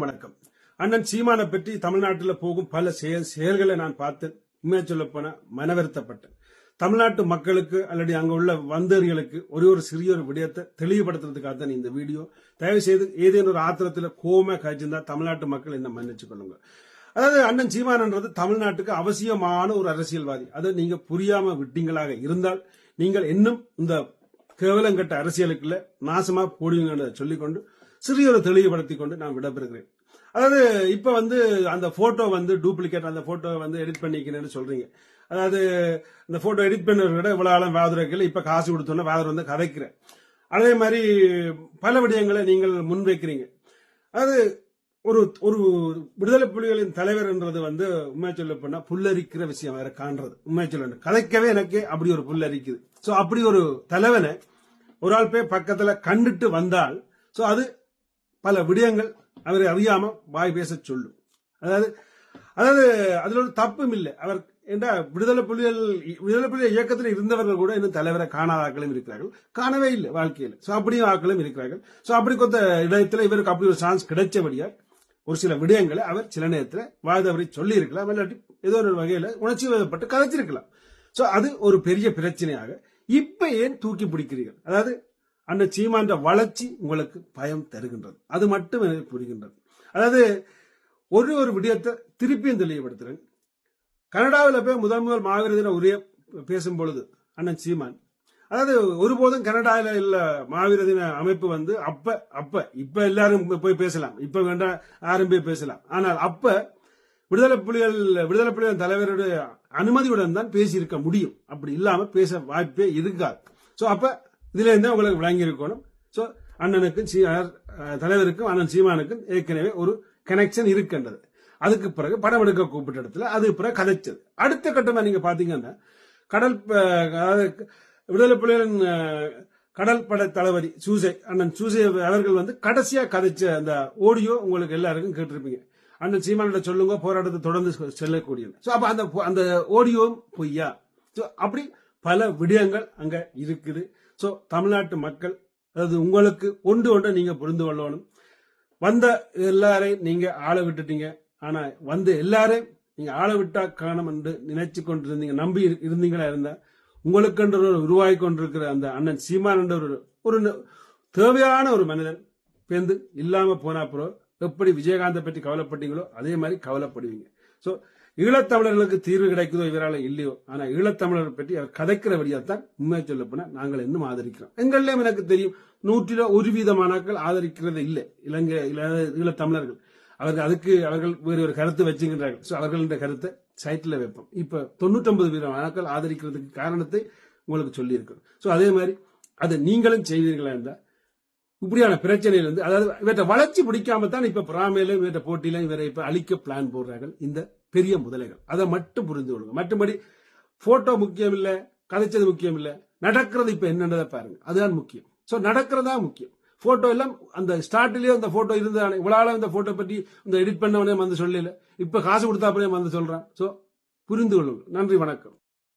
அனைவருக்கும் வணக்கம். அண்ணன் சீமானை பற்றி தமிழ்நாட்டில் போகும் பல செயல் செயல்களை நான் பார்த்தேன். உண்மையா சொல்ல போனா மனவருத்தப்பட்டேன். தமிழ்நாட்டு மக்களுக்கு அல்லது அங்க உள்ள வந்தறிகளுக்கு ஒரே ஒரு சிறிய ஒரு விடயத்தை தெளிவுபடுத்துறதுக்காக தான் இந்த வீடியோ. தயவு செய்து ஏதேனும் ஒரு ஆத்திரத்தில் கோமா காய்ச்சிருந்தா தமிழ்நாட்டு மக்கள் என்ன மன்னிச்சு கொள்ளுங்க. அதாவது அண்ணன் சீமானன்றது தமிழ்நாட்டுக்கு அவசியமான ஒரு அரசியல்வாதி. அதை நீங்க புரியாம விட்டீங்களாக இருந்தால் நீங்கள் இன்னும் இந்த கேவலங்கட்ட அரசியலுக்குள்ள நாசமா போடுவீங்கன்னு சொல்லிக்கொண்டு சிறிய ஒரு தெளிவுபடுத்தி கொண்டு நான் விடப்பெறுகிறேன் அதாவது இப்ப வந்து அந்த போட்டோ வந்து டூப்ளிகேட் அந்த போட்டோ வந்து எடிட் பண்ணிக்கணும்னு சொல்றீங்க. அதாவது இந்த போட்டோ எடிட் பண்ணவரை விட இவ்வளவு ஆழம் வேதுரைக்கல இப்ப காசு கொடுத்தோன்னா வாதர் வந்து கதைக்கிறேன். அதே மாதிரி பல விடயங்களை நீங்கள் முன்வைக்கிறீங்க. அதாவது ஒரு ஒரு விடுதலை புலிகளின் தலைவர் என்றது வந்து உண்மை சொல்ல போனா புல்லரிக்கிற விஷயம் வேற காண்றது. உண்மை சொல்ல கதைக்கவே எனக்கு அப்படி ஒரு புல்லரிக்குது. சோ அப்படி ஒரு தலைவனை ஒரு ஆள் போய் பக்கத்துல கண்டுட்டு வந்தால் சோ அது பல விடயங்கள் அவரை அறியாம வாய் பேச சொல்லும். அதாவது அதாவது அதுல ஒரு தப்பும் இல்லை. அவர் என்றா விடுதலை புலிகள் விடுதலை புலிகள் இயக்கத்தில் இருந்தவர்கள் கூட இன்னும் தலைவரை காணாத ஆக்களும் இருக்கிறார்கள். காணவே இல்லை வாழ்க்கையில். சோ அப்படியும் ஆக்களும் இருக்கிறார்கள். சோ அப்படி கொத்த இடத்துல இவருக்கு அப்படி ஒரு சான்ஸ் கிடைச்சபடியா ஒரு சில விடயங்களை அவர் சில நேரத்தில் வாழ்ந்தவரை சொல்லி இருக்கலாம் இல்லாட்டி ஏதோ ஒரு வகையில உணர்ச்சி வயப்பட்டு கதைச்சிருக்கலாம். சோ அது ஒரு பெரிய பிரச்சனையாக இப்ப ஏன் தூக்கி பிடிக்கிறீர்கள்? அதாவது அந்த சீமான்ற வளர்ச்சி உங்களுக்கு பயம் தருகின்றது. அது மட்டும் எனக்கு புரிகின்றது. அதாவது ஒரு ஒரு விடயத்தை திருப்பியும் தெளிவுபடுத்துறேன் கனடாவில் போய் முதல் முதல் மாவீர தின உரைய பேசும் பொழுது அண்ணன் சீமான் அதாவது ஒருபோதும் கனடாவில் இல்ல மாவீர தின அமைப்பு வந்து அப்ப அப்ப இப்ப எல்லாரும் போய் பேசலாம். இப்ப வேண்டாம் யாரும் போய் பேசலாம். ஆனால் அப்ப விடுதலை புலிகள் விடுதலை புலிகள் தலைவருடைய அனுமதியுடன் தான் பேசியிருக்க முடியும். அப்படி இல்லாம பேச வாய்ப்பே இருக்காது. சோ அப்ப இதுல இருந்தே உங்களுக்கு விளங்கி இருக்கணும் சோ அண்ணனுக்கும் சீ- அஹ் தலைவருக்கும் அண்ணன் சீமானுக்கும் ஏற்கனவே ஒரு கனெக்ஷன் இருக்கின்றது. அதுக்கு பிறகு படம் எடுக்க கூப்பிட்ட இடத்துல அது பிறகு கதைச்சது. அடுத்த கட்டமா நீங்க பாத்தீங்கன்னா கடல் அதாவது விடுதலை புலிகளின் கடல் படை தளபதி சூசை அண்ணன் சூசை அவர்கள் வந்து கடைசியா கதைச்ச அந்த ஆடியோ உங்களுக்கு எல்லாருக்கும் கேட்டிருப்பீங்க. அண்ணன் சீமானிட்ட சொல்லுங்க போராட்டத்தை தொடர்ந்து செல்லக்கூடியது. சோ அந்த அந்த ஆடியோவும் பொய்யா? ஸோ அப்படி பல விடயங்கள் அங்க இருக்குது. ஸோ தமிழ்நாட்டு மக்கள் அதாவது உங்களுக்கு ஒன்று ஒன்றை நீங்க புரிந்து கொள்ளணும். வந்த எல்லாரையும் நீங்க ஆள விட்டுட்டீங்க. ஆனா வந்து எல்லாரையும் நீங்க ஆள விட்டா காணும் என்று நினைச்சு கொண்டிருந்தீங்க நம்பி இருந்தீங்களா இருந்தா? உங்களுக்கென்று ஒரு உருவாகி கொண்டிருக்கிற அந்த அண்ணன் சீமான் என்ற ஒரு ஒரு தேவையான ஒரு மனிதன் பேந்து இல்லாம போனா அப்புறம் எப்படி விஜயகாந்தை பற்றி கவலைப்பட்டீங்களோ அதே மாதிரி கவலைப்படுவீங்க. சோ ஈழத்தமிழர்களுக்கு தீர்வு கிடைக்குதோ இவரால இல்லையோ ஆனா ஈழத்தமிழர் பற்றி அவர் வழியாக தான் உண்மையை சொல்ல போனா நாங்கள் இன்னும் ஆதரிக்கிறோம். எங்கள்லயும் எனக்கு தெரியும் நூற்றில ஒரு வீதமானாக்கள் ஆதரிக்கிறது இல்லை இலங்கை ஈழத்தமிழர்கள். அவர்கள் அதுக்கு அவர்கள் வேறு ஒரு கருத்து வச்சுக்கின்றார்கள் சோ அவர்கள் இந்த கருத்தை சைட்ல வைப்போம். இப்ப வீத வீதமானாக்கள் ஆதரிக்கிறதுக்கு காரணத்தை உங்களுக்கு சொல்லி இருக்கிறோம் சோ அதே மாதிரி அதை நீங்களும் செய்வீர்களா இருந்தா இப்படியான பிரச்சனையில இருந்து அதாவது இவற்றை வளர்ச்சி பிடிக்காம தான் இப்ப பிராமையில இவற்றை போட்டியில இவரை இப்ப அழிக்க பிளான் போடுறார்கள். இந்த பெரிய முதலைகள். அதை மட்டும் புரிந்து கொள்ளுங்க. மற்றபடி போட்டோ முக்கியம் இல்ல கதைச்சது முக்கியம் இல்ல நடக்கிறது இப்ப என்னன்றதை பாருங்க. அதுதான் முக்கியம். சோ நடக்கிறதா முக்கியம். போட்டோ எல்லாம் அந்த ஸ்டார்ட்லயே அந்த போட்டோ இருந்தானே இவ்வளவு இந்த போட்டோ பற்றி இந்த எடிட் பண்ணவனே வந்து சொல்லல. இப்ப காசு கொடுத்தா அப்படியே வந்து சொல்றான். சோ புரிந்து கொள்ளுங்கள். நன்றி வணக்கம்.